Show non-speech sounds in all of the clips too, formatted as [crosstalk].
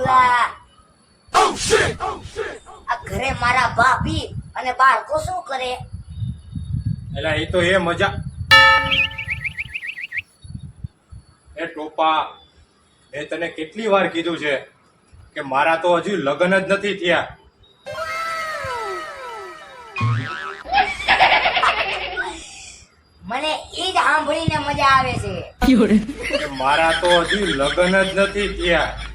યોગલા આ ઘરે મારા ભાભી અને બાળકો શું કરે? એલા એ તો એ મજા. એ ટોપા મેં તને કેટલી વાર કીધું છે કે મારા તો હજુ લગ્ન જ નથી થયા. મને એ જ સાંભળીને મજા આવે છે. મારા તો હજુ લગ્ન જ નથી થયા.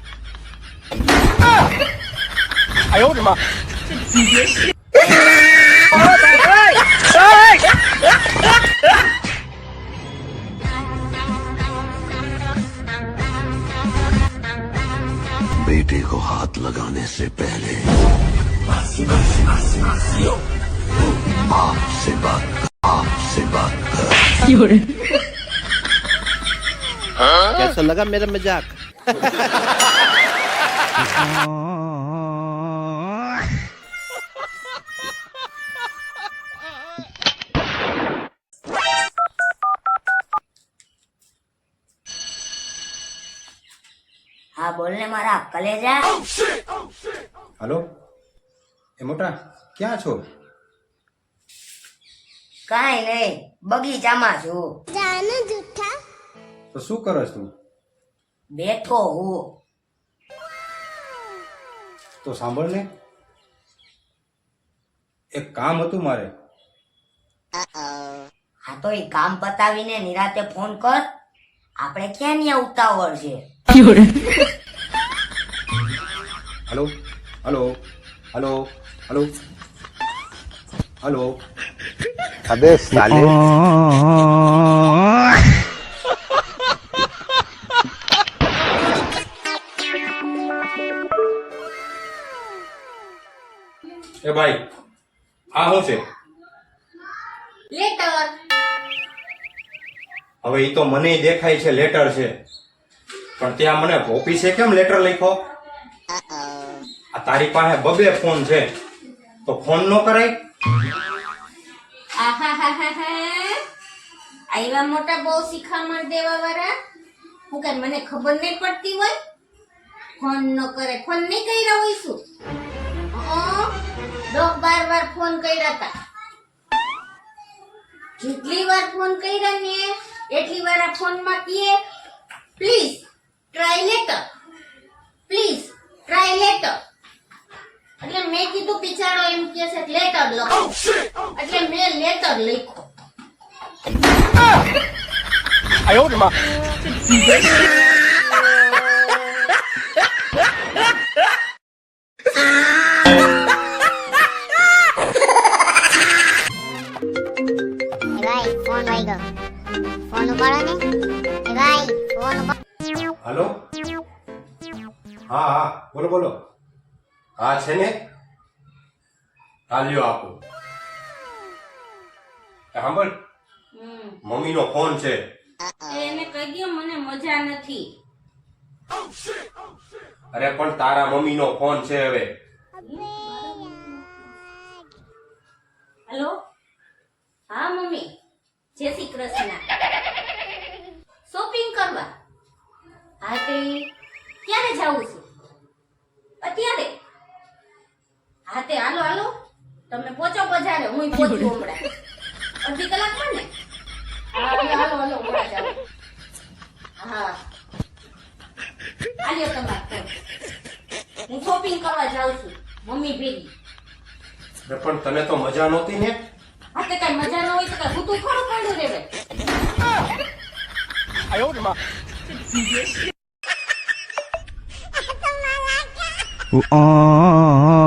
बेटे को हाथ लगाने से पहले आपसे बात आपसे बात कर कैसा लगा मेरा मजाक હા બોલ ને મારા કલેજા. હલો? એ મોટા ક્યાં છો? કાંઈ નહીં બગીચામાં છું. તો શું કરો છું? બેઠો હું. તો સાંભળ ને. એક કામ હતું મારે. હા તો એ કામ પતાવીને નિરાતે ફોન કર. આપણે ક્યાં ન્યા ઉતાવળ છે? Hello hello hello hello hello અબે સાલે. Oh. એ ભાઈ આ શું છે? લેટર હવે એ તો મને દેખાય છે લેટર છે. પણ ત્યાં મને ઓફિસે કેમ લેટર લખો આ તારી પાસે બબે ફોન છે. તો ફોન નો કરાય? આવા મોટા બહુ શિખામણ દેવા વાળા હું કઈ મને ખબર નહીં પડતી હોય? ફોન ન કરે ફોન નહીં કર્યા હોય શું? દસ બાર વાર ફોન કર્યા હતા જેટલી વાર ફોન કર્યા ને એટલી વાર આ ફોનમાં કીએ please try later please try later એટલે મેં કીધું બિચારો એમ કે છે લેટર લખો. એટલે મેં લેટર લખ્યો. એ ભાઈ ફોન ફોન ઉપાડો ને. ભાઈ ફોન ઉપાડો. હા હા. બોલો બોલો. હા છે ને? હા લ્યો આપો સાંભળ. મમ્મીનો ફોન છે. એને કહી દો મને મજા નથી. અરે પણ તારા મમ્મીનો ફોન છે હવે. હેલો? હા મમ્મી. જય શ્રી કૃષ્ણ. શોપિંગ કરવા. હા તે ક્યારે જાવું છું? અત્યારે. હા તે હાલો હાલો. તમે પહોંચો બજારે હું પહોંચું [laughs] હમણાં. અડધી કલાકમાં ને? હા હાલો હાલો હમણાં જાઓ હા. આલ્યો તમારે હું શોપિંગ કરવા જાઉં છું મમ્મી ભેગી. પણ તને તો મજા નહોતી ને? હા તે કઈ મજા ન હોય તો કઈ હું તું ખરું પડ્યું રે ભાઈ Uh,